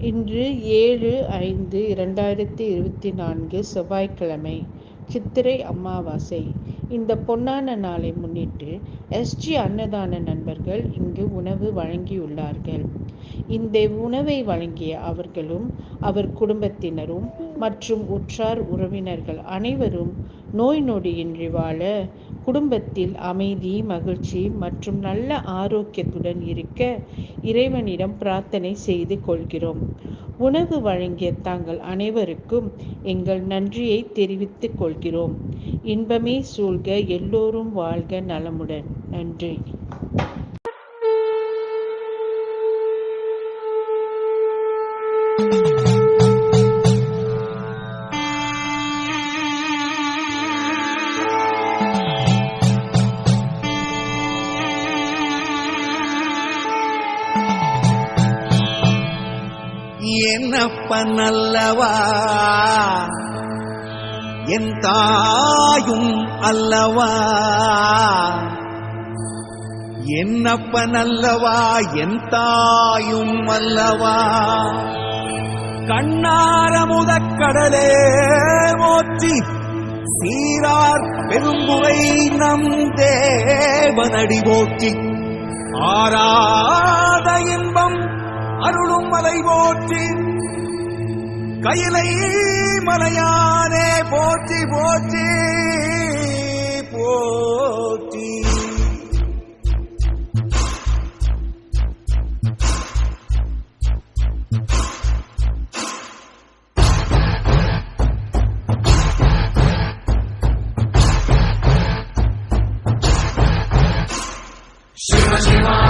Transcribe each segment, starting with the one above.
இன்று ஏழு ஐந்து இரண்டாயிரத்தி இருபத்தி நான்கு செவ்வாய்க்கிழமை சித்திரை அமாவாசை. இந்த பொன்னான நாளை முன்னிட்டு எஸ்ஜி அன்னதான நண்பர்கள் இங்கு உணவு வழங்கியுள்ளார்கள். இந்த உணவை வழங்கிய அவர்களும் அவர் குடும்பத்தினரும் மற்றும் உற்றார் உறவினர்கள் அனைவரும் நோய் நொடியின்றி வாழ குடும்பத்தில் அமைதி மகிழ்ச்சி மற்றும் நல்ல ஆரோக்கியத்துடன் இருக்க இறைவனிடம் பிரார்த்தனை செய்து கொள்கிறோம். உணவு வழங்கிய தாங்கள் அனைவருக்கும் எங்கள் நன்றியை தெரிவித்துக் கொள்கிறோம். இன்பமே சூழ்க எல்லோரும் வாழ்க நலமுடன். நன்றி. என்னப்ப நல்லவா என் தாயும் அல்லவா? என்னப்ப நல்லவா என் தாயும் அல்லவா? கண்ணார முதக்கடலே மோற்றி சீரார் பெரும்புரை நம் தேவனடி போற்றி. ஆராத இன்பம் அருளும் மலை போற்றி. கையிலை மலையானே போற்றி போற்றி போற்றி. Shiva Shiva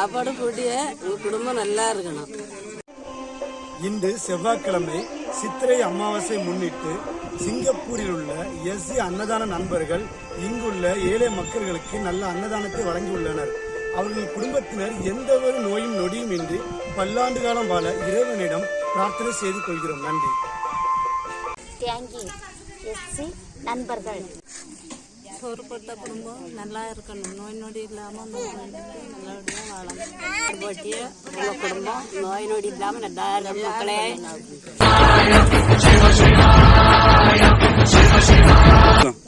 சாப்பாடு போட்டிய உங்க குடும்பம் நல்லா இருக்கணும். இன்று செவ்வாய்க்கிழமை சித்திரை அமாவாசை முன்னிட்டு சிங்கப்பூரில் உள்ள எஸ்சி அன்னதான நண்பர்கள் இங்குள்ள ஏழை மக்களுக்கு நல்ல அன்னதானத்தை வழங்கியுள்ளனர். அவர்கள் குடும்பத்தினர் எந்த ஒரு நோயும் நொடியும் இன்றி பல்லாண்டு காலம் வாழ இறைவனிடம் பிரார்த்தனை செய்து கொள்கிறோம். நன்றி. தேங்கி எஸ்சி நண்பர்கள். பொறுப்பட்ட குடும்பம் நல்லா இருக்கணும் நோய் நொடி இல்லாமல் நல்லபடியாக வாழணும் போட்டிய உங்க குடும்பம் நோய் நொடி இல்லாமல் நல்லா இருக்கும் மக்களே சாப்பாடு